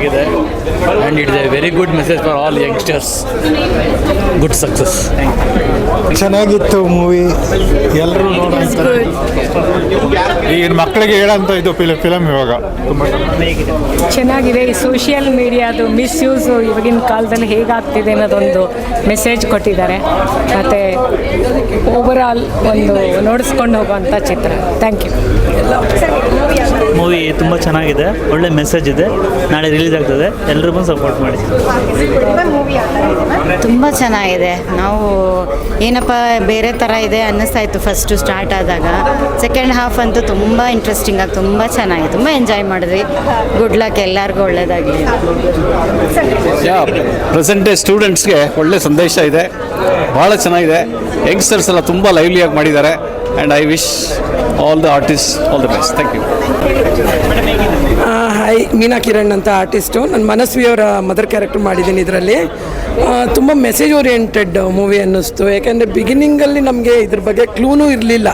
ಆಗಿದೆ and it is a very good message for all youngsters good success ಚೆನ್ನಾಗಿತ್ತು movie ಎಲ್ಲರೂ ನೋಡೋಂತಾರೆ ಈಗಿನ ಮಕ್ಕಳಿಗೆ ಹೇಳೋಂಥ ಇದು ಫಿಲಮ್ ಫಿಲಮ್ ಇವಾಗ. ತುಂಬ ಚೆನ್ನಾಗಿದೆ. ಈ ಸೋಷಿಯಲ್ ಮೀಡಿಯಾದು ಮಿಸ್ಯೂಸು ಇವಾಗಿನ ಕಾಲದಲ್ಲಿ ಹೇಗಾಗ್ತಿದೆ ಅನ್ನೋದೊಂದು ಮೆಸೇಜ್ ಕೊಟ್ಟಿದ್ದಾರೆ. ಮತ್ತು ಓವರಾಲ್ ಒಂದು ನೋಡಿಸ್ಕೊಂಡು ಹೋಗುವಂಥ ಚಿತ್ರ. ಥ್ಯಾಂಕ್ ಯು ತುಂಬ ಚೆನ್ನಾಗಿದೆ ಒಳ್ಳೆ ಮೆಸೇಜ್ ಇದೆ. ನಾಳೆ ರಿಲೀಸ್ ಆಗ್ತದೆ. ಎಲ್ರಿಗೂ ಸಪೋರ್ಟ್ ಮಾಡಿ. ತುಂಬ ಚೆನ್ನಾಗಿದೆ. ನಾವು ಏನಪ್ಪ ಬೇರೆ ಥರ ಇದೆ ಅನ್ನಿಸ್ತಾ ಇತ್ತು ಫಸ್ಟು ಸ್ಟಾರ್ಟ್ ಆದಾಗ. ಸೆಕೆಂಡ್ ಹಾಫ್ ಅಂತೂ ತುಂಬ ಇಂಟ್ರೆಸ್ಟಿಂಗ್ ಆಗಿ ತುಂಬ ಚೆನ್ನಾಗಿದೆ. ತುಂಬ ಎಂಜಾಯ್ ಮಾಡಿದ್ವಿ. ಗುಡ್ ಲಕ್ ಎಲ್ಲರಿಗೂ ಒಳ್ಳೇದಾಗಲಿ. ಯಾ ಪ್ರೆಸೆಂಟ್ ಡೇ ಸ್ಟೂಡೆಂಟ್ಸ್ಗೆ ಒಳ್ಳೆ ಸಂದೇಶ ಇದೆ. ಭಾಳ ಚೆನ್ನಾಗಿದೆ. ಯಂಗ್ಸ್ಟರ್ಸ್ ಎಲ್ಲ ತುಂಬ ಲೈವ್ಲಿಯಾಗಿ ಮಾಡಿದ್ದಾರೆ. And I wish all the artist all the best thank you hi Meena Kiran ಅಂತ ಆರ್ಟಿಸ್ಟು ನಾನು ಮನಸ್ವಿಯವರ ಮದರ್ ಕ್ಯಾರೆಕ್ಟರ್ ಮಾಡಿದ್ದೀನಿ ಇದರಲ್ಲಿ. ತುಂಬ ಮೆಸೇಜ್ ಓರಿಯೆಂಟೆಡ್ ಮೂವಿ ಅನ್ನಿಸ್ತು. ಯಾಕೆಂದರೆ ಬಿಗಿನಿಂಗಲ್ಲಿ ನಮಗೆ ಇದ್ರ ಬಗ್ಗೆ ಕ್ಲೂನೂ ಇರಲಿಲ್ಲ.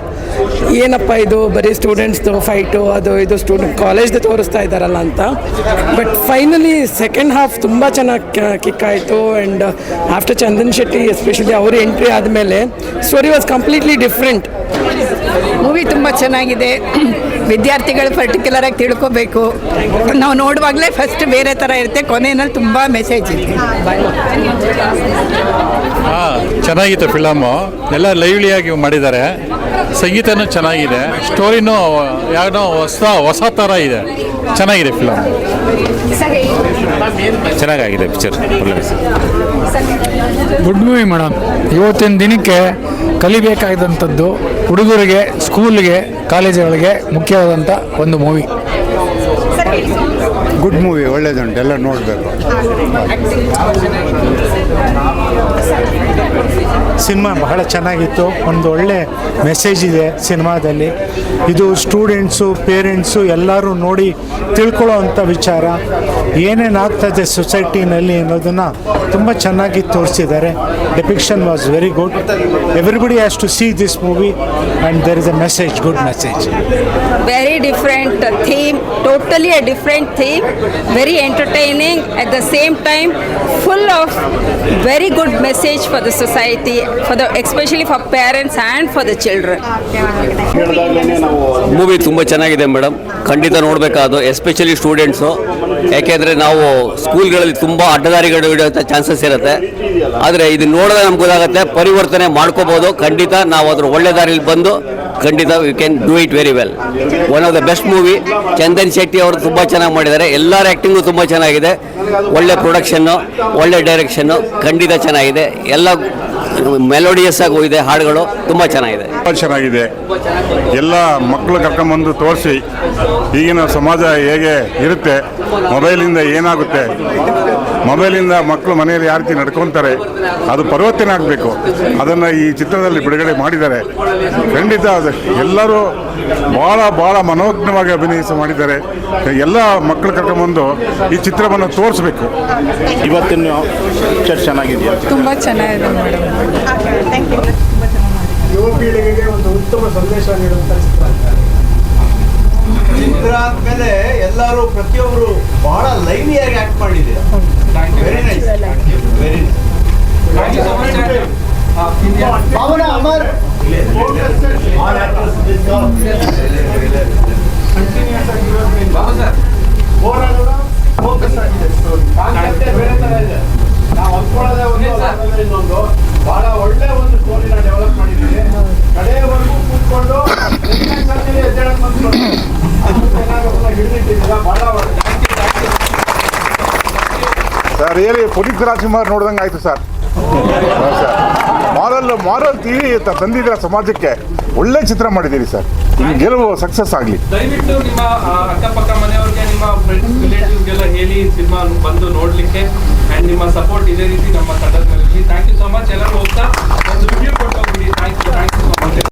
ಏನಪ್ಪ ಇದು? ಬರೀ ಸ್ಟೂಡೆಂಟ್ಸ್ದು ಫೈಟು ಅದು ಇದು ಸ್ಟೂಡೆಂಟ್ ಕಾಲೇಜ್ದು ತೋರಿಸ್ತಾ ಇದ್ದಾರಲ್ಲ ಅಂತ. ಬಟ್ ಫೈನಲಿ ಸೆಕೆಂಡ್ ಹಾಫ್ ತುಂಬ ಚೆನ್ನಾಗಿ ಕಿಕ್ ಆಯಿತು. And after Chandan Shetty especially ಅವರು ಎಂಟ್ರಿ ಆದಮೇಲೆ story was completely different movie ತುಂಬ ಚೆನ್ನಾಗಿದೆ. ವಿದ್ಯಾರ್ಥಿಗಳು ಪರ್ಟಿಕ್ಯುಲರಾಗಿ ತಿಳ್ಕೋಬೇಕು. ನಾವು ನೋಡುವಾಗಲೇ ಫಸ್ಟ್ ಬೇರೆ ಥರ ಇರುತ್ತೆ. ಕೊನೆಯಲ್ಲಿ ತುಂಬ ಮೆಸೇಜ್ ಇದೆ. ಹಾಂ ಚೆನ್ನಾಗಿತ್ತು ಫಿಲಮು ಎಲ್ಲ ಲೈವ್ಲಿಯಾಗಿ ಮಾಡಿದ್ದಾರೆ. ಸಂಗೀತನೂ ಚೆನ್ನಾಗಿದೆ. ಸ್ಟೋರಿನೂ ಯಾವುದೋ ಹೊಸ ಹೊಸ ಥರ ಇದೆ. ಚೆನ್ನಾಗಿದೆ ಫಿಲಮ್ ಚೆನ್ನಾಗಾಗಿದೆ ಪಿಕ್ಚರ್ ಒಳ್ಳೆ ಗುಡ್ ಮೂವಿ ಮೇಡಮ್ ಇವತ್ತಿನ ದಿನಕ್ಕೆ ಕಲಿಬೇಕಾದಂಥದ್ದು ಹುಡುಗರಿಗೆ ಸ್ಕೂಲ್ಗೆ ಕಾಲೇಜುಗಳಿಗೆ ಮುಖ್ಯವಾದಂಥ ಒಂದು ಮೂವಿ ಗುಡ್ ಮೂವಿ ಒಳ್ಳೇದುಂಟು ಎಲ್ಲ ನೋಡಬೇಕು. ಸಿನಿಮಾ ಬಹಳ ಚೆನ್ನಾಗಿತ್ತು. ಒಂದು ಒಳ್ಳೆ ಮೆಸೇಜ್ ಇದೆ ಸಿನಿಮಾದಲ್ಲಿ. ಇದು ಸ್ಟೂಡೆಂಟ್ಸು ಪೇರೆಂಟ್ಸು ಎಲ್ಲರೂ ನೋಡಿ ತಿಳ್ಕೊಳ್ಳೋ ಅಂಥ ವಿಚಾರ. ಏನೇನು ಆಗ್ತದೆ ಸೊಸೈಟಿನಲ್ಲಿ ಅನ್ನೋದನ್ನು ತುಂಬ ಚೆನ್ನಾಗಿ ತೋರಿಸಿದ್ದಾರೆ. Depiction was very good everybody has to see this movie and there is a message good message very different theme totally a different theme very entertaining at the same time full of very good message for the the society, the especially for parents and for the children. Movie ತುಂಬ ಚೆನ್ನಾಗಿದೆ madam ಖಂಡಿತ ನೋಡಬೇಕಾದ್ರು especially students ಯಾಕೆಂದರೆ ನಾವು ಸ್ಕೂಲ್ಗಳಲ್ಲಿ ತುಂಬ ಅಡ್ಡದಾರಿಗಳು ಹಿಡಿಯುವಂಥ chances ಇರುತ್ತೆ. ಆದರೆ ಇದು ನೋಡಿದ್ರೆ ನಮ್ಗೆ ಗೊತ್ತಾಗುತ್ತೆ ಪರಿವರ್ತನೆ ಮಾಡ್ಕೋಬೋದು. ಖಂಡಿತ ನಾವು ಅದ್ರ ಒಳ್ಳೆ ದಾರಿಲಿ ಬಂದು ಖಂಡಿತ you can do it very well one of the best movie Chandan Shetty ಅವರು ತುಂಬ ಚೆನ್ನಾಗಿ ಮಾಡಿದ್ದಾರೆ. ಎಲ್ಲರ ಆ್ಯಕ್ಟಿಂಗು ತುಂಬ ಚೆನ್ನಾಗಿದೆ. ಒಳ್ಳೆ ಪ್ರೊಡಕ್ಷನ್ನು ಒಳ್ಳೆ ಡೈರೆಕ್ಷನ್ನು ಖಂಡಿತ ಚೆನ್ನಾಗಿದೆ. ಎಲ್ಲ ಮೆಲೋಡಿಯಸ್ ಆಗಿ ಹೋಗಿದೆ, ಹಾಡುಗಳು ತುಂಬ ಚೆನ್ನಾಗಿದೆ. ತುಂಬ ಚೆನ್ನಾಗಿದೆ ಎಲ್ಲ ಮಕ್ಕಳು ಕರ್ಕೊಂಬಂದು ತೋರಿಸಿ, ಈಗಿನ ಸಮಾಜ ಹೇಗೆ ಇರುತ್ತೆ. ಮೊಬೈಲಿಂದ ಏನಾಗುತ್ತೆ? ಮೊಬೈಲಿಂದ ಮಕ್ಕಳು ಮನೆಯಲ್ಲಿ ಯಾವ ರೀತಿ ನಡ್ಕೊತಾರೆ ಅದು ಪರಿವರ್ತನೆ ಆಗಬೇಕು. ಅದನ್ನು ಈ ಚಿತ್ರದಲ್ಲಿ ಬಿಡುಗಡೆ ಮಾಡಿದ್ದಾರೆ. ಖಂಡಿತ ಅದು ಎಲ್ಲರೂ ಭಾಳ ಭಾಳ ಮನೋಜ್ಞವಾಗಿ ಅಭಿನಯಿಸ ಮಾಡಿದ್ದಾರೆ. ಎಲ್ಲ ಮಕ್ಕಳು ಕರ್ಕೊಂಡ್ಬಂದು ಈ ಚಿತ್ರವನ್ನು ತೋರಿಸ್ಬೇಕು. ಇವತ್ತಿನ ಪಿಕ್ಚರ್ ಚೆನ್ನಾಗಿದೆಯಾ? ತುಂಬ ಚೆನ್ನಾಗಿದೆ ಮೇಡಮ್ ಯುವ ಪೀಳಿಗೆಗೆ ಒಂದು ಉತ್ತಮ ಸಂದೇಶ ನೀಡುವಂಥ ಚಿತ್ರ ಆದ್ಮೇಲೆ ಎಲ್ಲರೂ ಪ್ರತಿಯೊಬ್ಬರು ಬಹಳ ಲೈವ್ಲಿಯಾಗಿ ಆಕ್ಟ್ ಮಾಡಿದ್ದೀರಾ? ವೆರಿ ನೈಸ್ ವೆರಿ ಫೋಕಸ್ ಆಗಿದೆ ಸ್ಟೋರಿ ಬೇರೆ ತರ ಇದೆ. ನಾವು ಅಂದ್ಕೊಳ್ಳೋದೇ ಒಂದು ಇನ್ನೊಂದು. ರಿಯಲಿ ಪುನೀತ್ ರಾಜ್ಕುಮಾರ್ ನೋಡ್ದಂಗೆ ಆಯಿತು ಸರ್. ಮಾರಲ್ ಮಾರಲ್ ತಿಳಿ ತಂದಿದ್ರ ಸಮಾಜಕ್ಕೆ ಒಳ್ಳೆ ಚಿತ್ರ ಮಾಡಿದ್ದೀರಿ ಸರ್. ನಿಮ್ಮ ಗೆಲುವು ಸಕ್ಸಸ್ ಆಗಲಿ. ದಯವಿಟ್ಟು ನಿಮ್ಮ ಅಕ್ಕಪಕ್ಕ ನಿಮ್ಮ ಹೇಳಿ ಬಂದು ನೋಡಲಿಕ್ಕೆ ಆ್ಯಂಡ್ ನಿಮ್ಮ ಸಪೋರ್ಟ್ ಇದೇ ರೀತಿ ನಮ್ಮ